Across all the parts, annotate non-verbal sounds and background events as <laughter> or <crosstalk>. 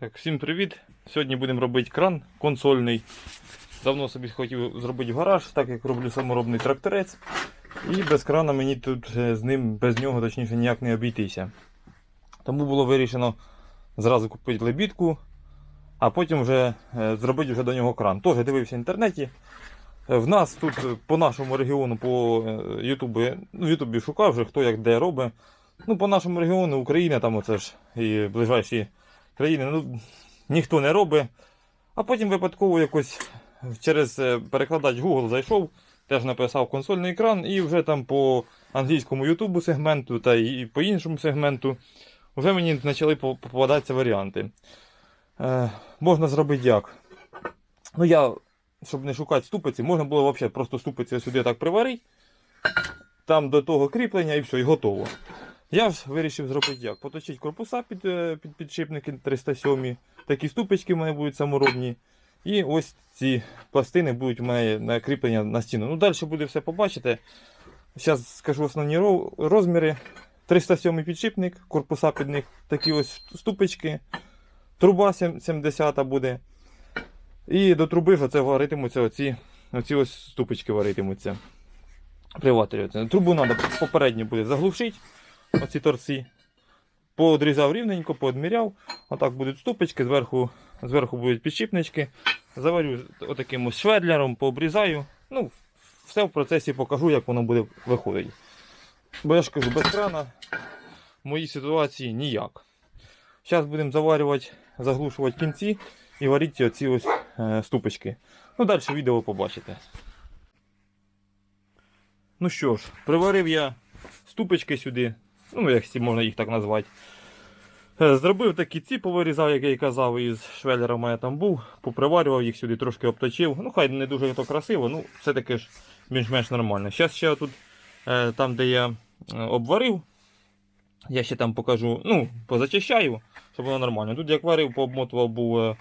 Так, всім привіт! Сьогодні будемо робити кран консольний. Давно собі хотів зробити гараж, так як роблю саморобний тракторець. І без крана мені тут е, з ним, без нього точніше ніяк не обійтися. Тому було вирішено зразу купити лебідку, а потім вже е, зробити вже до нього кран. Теж дивився в інтернеті. Е, В нас тут по нашому регіону, по Ютубі, ну, в Ютубі шукав вже хто як де робить. Ну, по нашому регіону Україна, там оце ж і ближайші країни, ну, ніхто не робить. А потім випадково якось через е, перекладач Google зайшов, теж написав консольний екран, і вже там по англійському Ютубу сегменту та і по іншому сегменту вже мені почали попадатися варіанти. Е, можна зробити як? Ну, я, щоб не шукати ступиці, можна було взагалі просто ступиці сюди так приварити, там до того кріплення і все, і готово. Я вирішив зробити як? Поточити корпуса під, е, під підшипники 307. Такі ступочки в мене будуть саморобні. І ось ці пластини будуть у мене на кріплення на стіну. Ну, далі буде все побачити. Зараз скажу основні розміри. 307 підшипник, корпуса під них такі ось ступочки. Труба 70 буде. І до труби ж оце варитимуться оці, оці ось ступочки варитимуться. Приватрювати. Трубу треба попередньо буде заглушити оці торці. Поодрізав рівненько, поодміряв. Отак будуть ступочки, зверху, зверху будуть підшипнички. Заварю отаким ось шведлером, пообрізаю. Ну, все в процесі покажу, як воно буде виходити. Бо я ж кажу, без крана в моїй ситуації ніяк. Зараз будемо заварювати, заглушувати кінці і варити оці ось е, ступочки. Ну, далі відео побачите. Ну що ж, приварив я ступочки сюди, ну як можна їх так назвати. Е, Зробив такі ці, повирізав, як я і казав, із швеллера у мене там був, поприварював їх сюди, трошки обточив. Ну, хай не дуже то красиво, ну все-таки ж більш-менш нормально. Зараз ще тут, е, там, де я е, обварив, я ще там покажу, ну, позачищаю, щоб воно нормально. Тут як варив, пообмотував був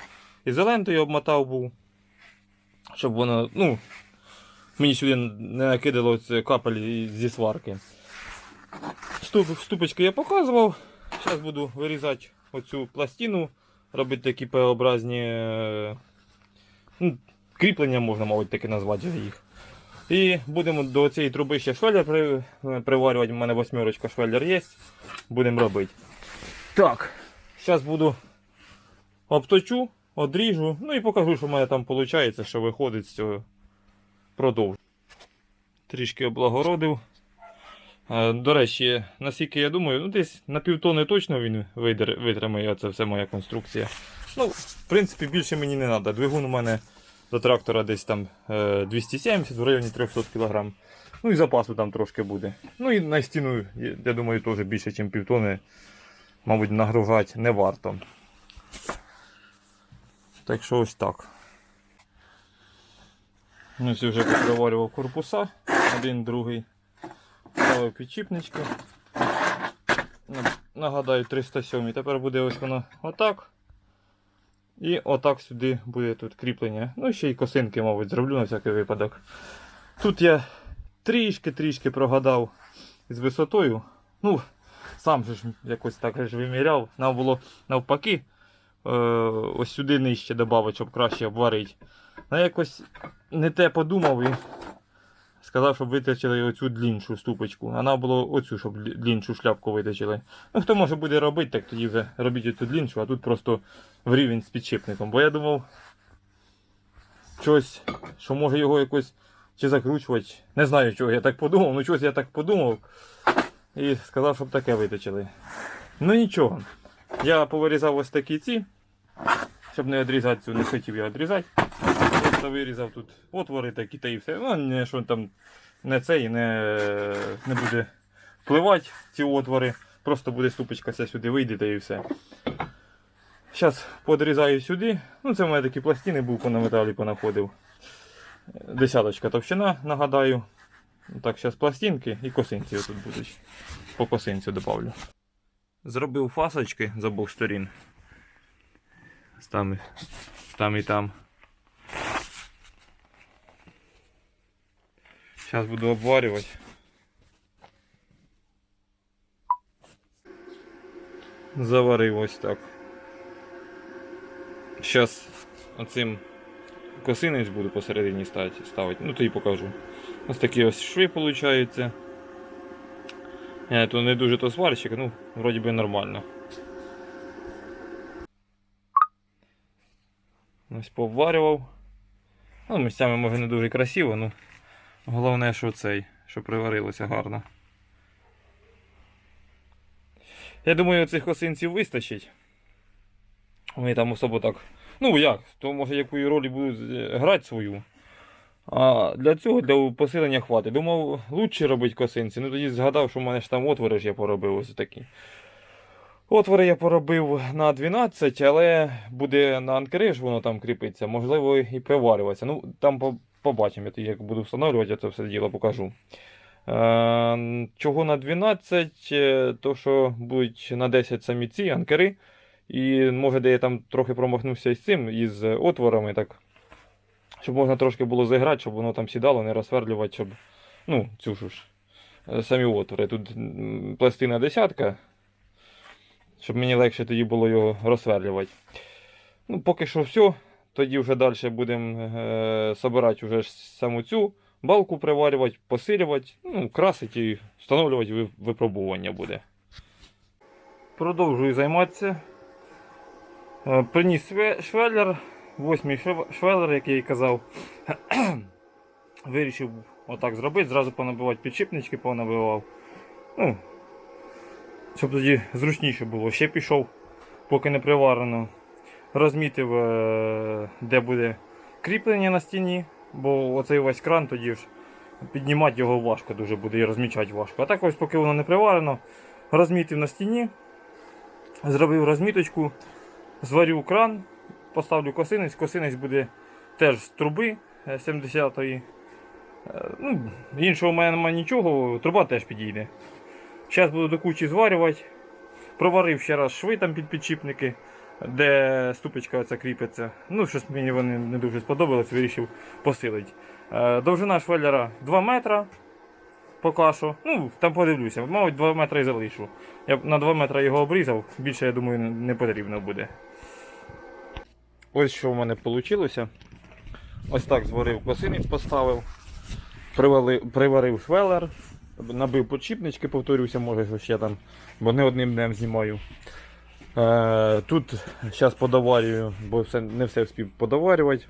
ізолентою, обмотав був, щоб воно, ну, мені сюди не накидало капель зі сварки. Ступ, ступочки я показував. Зараз буду вирізати оцю пластину, робити такі П-образні е, ну, кріплення, можна, мабуть, таки назвати їх. І будемо до цієї труби ще швеллер при, приварювати. У мене восьмерочка швеллер є. Будемо робити. Так, зараз буду обточу, одріжу, ну і покажу, що в мене там виходить, що виходить з цього. Продовжу. Трішки облагородив. Е, До речі, наскільки я думаю, ну десь на півтони точно він витримає, це все моя конструкція. Ну, в принципі, більше мені не треба. Двигун у мене до трактора десь там е, 270 в районі 300 кг. Ну і запасу там трошки буде. Ну і на стіну, я- думаю, теж більше, ніж півтони, мабуть, нагружати не варто. Так що ось так. Ось вже поприварював корпуса, один, другий. Ставив підчіпнички. На- Нагадаю, 307. Тепер буде ось воно отак. І отак сюди буде тут кріплення. Ну, ще й косинки, мабуть, зроблю на всякий випадок. Тут я трішки-трішки прогадав з висотою. Ну, сам же ж якось так ж виміряв. Нам було навпаки. Е, ось сюди нижче додати, щоб краще обварити. Ну, якось не те подумав і сказав, щоб витачили оцю дліншу ступочку. А нам було оцю, щоб длі- дліншу шляпку витачили. Ну, хто може буде робити, так тоді вже робіть оцю дліншу, а тут просто в рівень з підшипником. Бо я думав, щось, що може його якось чи закручувати. Не знаю, чого я так подумав, ну щось я так подумав. І сказав, щоб таке витачили. Ну нічого. Я повирізав ось такі ці, щоб не відрізати цю, не хотів я відрізати. Просто вирізав тут отвори такі та і все. Ну, не, що там не цей, не, не буде впливати ці отвори. Просто буде ступочка ця сюди вийде та і все. Зараз подрізаю сюди. Ну, це в мене такі пластини був по на металі понаходив. Десяточка товщина, нагадаю. Так, зараз пластинки і косинці тут будуть. По косинцю добавлю. Зробив фасочки з обох сторін. Там, там і там. Зараз буду обварювати. Заварив ось так. Зараз оцим косинець буду посередині ставити. Ну, то і покажу. Ось такі ось шви виходить. Я то не дуже то сварщик, ну, вроді би нормально. Ось поварював. Ну, місцями може не дуже красиво, ну головне, що цей, що приварилося гарно. Я думаю, цих косинців вистачить. Вони там особо так. Ну як, то може яку роль будуть е, грати свою. А для цього, для посилення хватить. Думав, лучше робити косинці. Ну тоді згадав, що в мене ж там отвори ж я поробив ось такі. Отвори я поробив на 12, але буде на анкери воно там кріпиться, можливо, і приварюватися. Ну, там побачимо, я тоді як буду встановлювати, я це все діло покажу. Е, чого на 12? Е, То, що будуть на 10 самі ці анкери. І може, де я там трохи промахнувся із цим, із отворами, так. Щоб можна трошки було зіграти, щоб воно там сідало, не розсверлювати, щоб. Ну, цю ж, е, самі отвори. Тут пластина десятка, щоб мені легше тоді було його розсверлювати. Ну, поки що все. Тоді вже далі будемо е, вже саму цю балку приварювати, посилювати, ну, красити і встановлювати випробування буде. Продовжую займатися. Е, Приніс шве- швеллер, восьмий шве- швеллер, як я казав. <clears throat> Вирішив отак зробити, зразу понабивати підшипнички, понабивав. Ну, щоб тоді зручніше було. Ще пішов, поки не приварено. Розмітив, е, де буде кріплення на стіні, бо оцей весь кран тоді ж піднімати його важко дуже буде і розмічати важко. А так ось поки воно не приварено, розмітив на стіні, зробив розміточку, зварю кран, поставлю косинець, косинець буде теж з труби е, 70-ї. Е, Ну, іншого в мене немає нічого, труба теж підійде. Зараз буду до кучі зварювати. Проварив ще раз шви там під підшипники, де ступочка оця кріпиться. Ну, щось мені вони не дуже сподобалось, вирішив посилити. Е, Довжина швеллера 2 метра. Поки що. Ну, там подивлюся. Мабуть, 2 метри і залишу. Я б на 2 метри його обрізав, більше, я думаю, не- потрібно буде. Ось що в мене вийшло. Ось так зварив косинець, поставив, привалив, приварив швелер, набив подшипнички, повторюся, може, ще там, бо не одним днем знімаю. Е, тут зараз подоварюю, бо все, не все встиг подоварювати.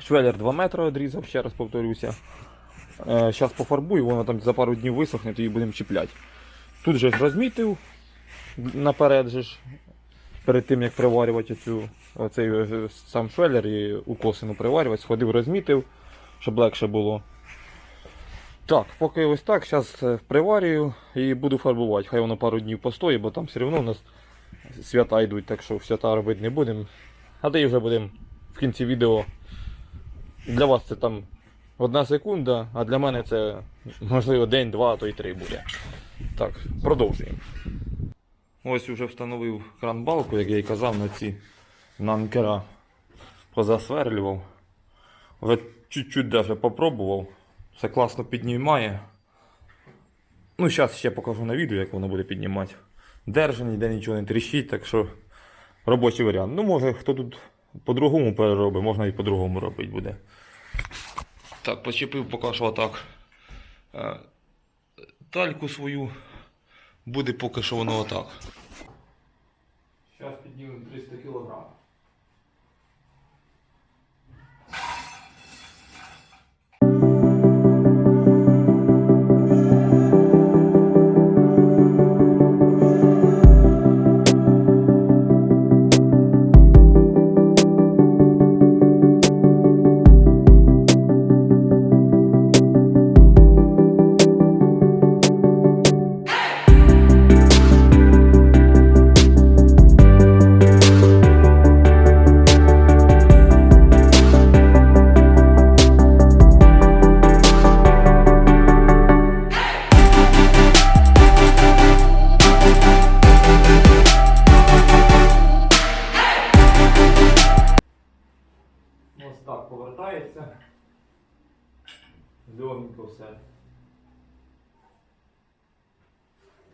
Швелер 2 метри відрізав, ще раз повторюся. Зараз пофарбую, воно там за пару днів висохне, тоді будемо чіпляти. Тут же розмітив наперед, же ж, перед тим як приварювати цю, оцей е, сам швелер і укосину приварювати, сходив, розмітив, щоб легше було. Так, поки ось так, зараз приварюю і буду фарбувати. Хай воно пару днів постоїть, бо там все одно у нас свята йдуть, так що свята робити не будемо. А тоді вже будемо в кінці відео. Для вас це там одна секунда, а для мене це можливо день, два, а то й три буде. Так, продовжуємо. Ось вже встановив кран балку, як я й казав, на ці нанкера позасверлював. Вже чуть-чуть даже попробував. Все класно піднімає. Ну, зараз ще покажу на відео, як воно буде піднімати. Держи, ніде нічого не тріщить, так що робочий варіант. Ну, може, хто тут по-другому переробить, можна і по-другому робити буде. Так, почепив поки що отак. Е, Тальку свою буде поки що воно отак. Зараз піднімемо 300 кг. Повертається. Легенько все.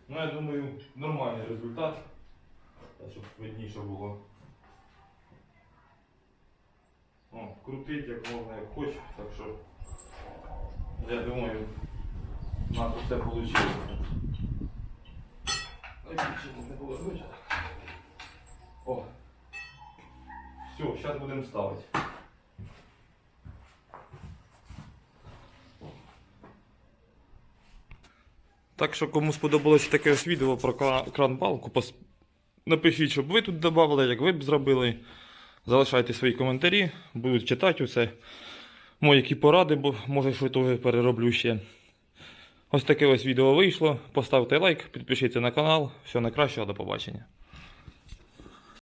Ну, я думаю, нормальний результат. Та, щоб видніше було. крутити як можна, як хочеш. Так що я думаю, у нас все вийшло. Було? О. Все, зараз будемо ставити. Так що, кому сподобалося таке ось відео про кран-балку, напишіть, щоб ви тут додали, як ви б зробили. Залишайте свої коментарі, будуть читати усе. Мої які поради, бо може що теж перероблю ще. Ось таке ось відео вийшло. Поставте лайк, підпишіться на канал. Всього найкращого, до побачення.